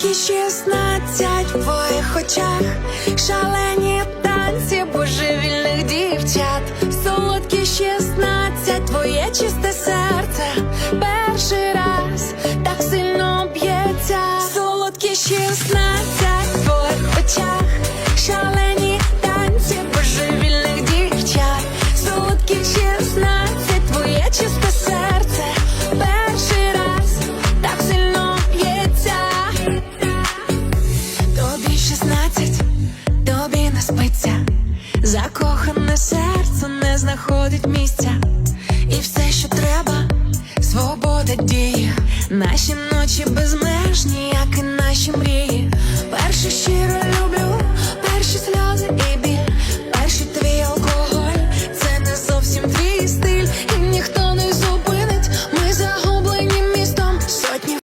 Солодкі шістнадцять в твоїх очах, шалені танці божевільних дівчат, солодкі шістнадцять, твоє чисте серце, перший раз так сильно б'ється, солодкі шістнадцять не спиться, закохане серце не знаходить місця, і все, що треба, свобода діє, наші ночі безмежні, як і наші мрії.